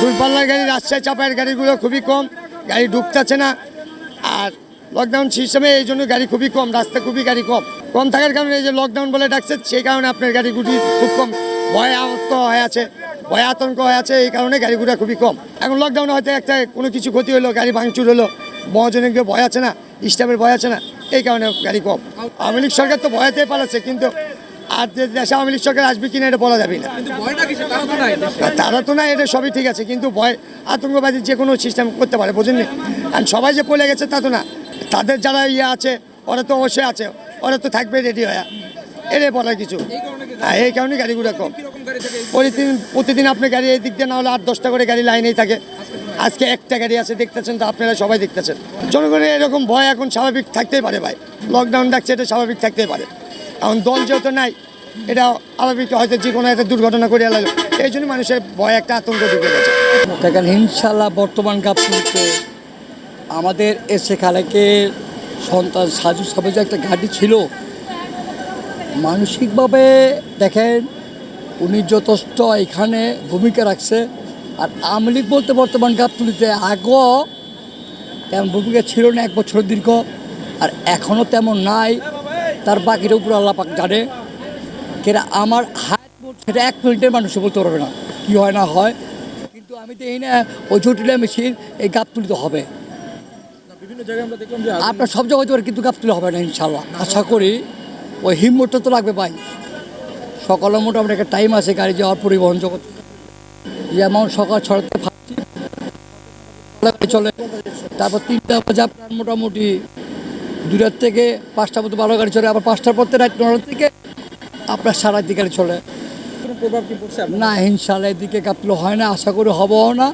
দূরপাল্লার গাড়ি রাজশাহী চাপায়ের গাড়িগুলো খুবই কম, গাড়ি ঢুকতেছে না। আর লকডাউন সিস্টেমে এই জন্য গাড়ি খুবই কম, রাস্তা খুবই গাড়ি কম। কম থাকার কারণে এই যে লকডাউন বলে ডাকছে, সেই কারণে আপনার গাড়িগুলি খুব কম। ভয় আহত হয়ে আছে, ভয় আতঙ্ক হয়ে আছে, এই কারণে গাড়িগুলো খুবই কম। এখন লকডাউনে হয়তো একটা কোনো কিছু ক্ষতি হলো, গাড়ি ভাঙচুর হলো, মহাজনের ভয় আছে না, স্টাফের ভয় আছে না, এই কারণে গাড়ি কম। আওয়ামী লীগ সরকার তো ভয়তেই পালাচ্ছে, কিন্তু আর যে দেশে আওয়ামী লীগ সরকার আসবে কিনা এটা বলা যাবে না। তারা তো না, এটা সবই ঠিক আছে কিন্তু ভয় আতঙ্কবাদী যে কোনো সিস্টেম করতে পারে বুঝেননি? আর সবাই যে পড়ে গেছে তা তো না। তাদের যারা ইয়ে আছে ওরা তো অবশ্যই আছে ওরা তো থাকবে রেডি হয়ে। এটাই বলার কিছু। হ্যাঁ এই কারণে গাড়িগুলো কম। প্রতিদিন প্রতিদিন আপনার গাড়ি এই দিক দিয়ে না হলে আট দশটা করে গাড়ি লাইনেই থাকে। আজকে একটা গাড়ি আছে দেখতেছেন তো আপনারা সবাই দেখতেছেন। জনগণের এরকম ভয় এখন স্বাভাবিক থাকতেই পারে ভাই। লকডাউন ডাকছে এটা স্বাভাবিক থাকতেই পারে। এখন দল যেহেতু নাই, এটা স্বাভাবিক হয়তো যে কোনো একটা দুর্ঘটনা করে এলালো এই জন্য মানুষের ভয় একটা আতঙ্ক ঢুকে গেছে। দেখেন ইনশাল্লাহ বর্তমান গাবতলিতে আমাদের এসে খালেকের সন্তান সাজু সাবে যে একটা ঘাঁটি ছিল। মানসিকভাবে দেখেন, উনি যথেষ্ট এখানে ভূমিকা রাখছে। আর আওয়ামী লীগ বলতে বর্তমান গাবতলিতে আগও তেমন ভূমিকা ছিল না, এক বছর দীর্ঘ। আর এখনও তেমন নাই। তার বাকিটা উপর আল্লাহ পাক জানে। কেরা আমার হাত সেটা এক মিনিটের মানুষ বলতে পারবে না কী হয় না হয়। কিন্তু আমি তো এই না ওই জটিলা মেশিন এই গাপ তুলিতে হবে। আপনার সব জায়গায় হতে পারে কিন্তু গাপ তুলে হবে না ইনশাল্লাহ আশা করি ওই হিম্মতটা তো লাগবে ভাই। সকালে মোটামুটি একটা টাইম আছে গাড়ি যাওয়ার পরিবহন জগৎ। যেমন সকাল ছড়াতে ফার্স্ট গাড়ি চলে তারপর তিনটা বাজে আপনার মোটামুটি দুটার থেকে পাঁচটা মতো বারো গাড়ি চলে আবার পাঁচটার পর থেকে রাত নটার থেকে আপনার সারা দিকে গাড়ি চলে। না ইনশাল্লাহ এদিকে গাপলো হয় না আশা করি হবও না।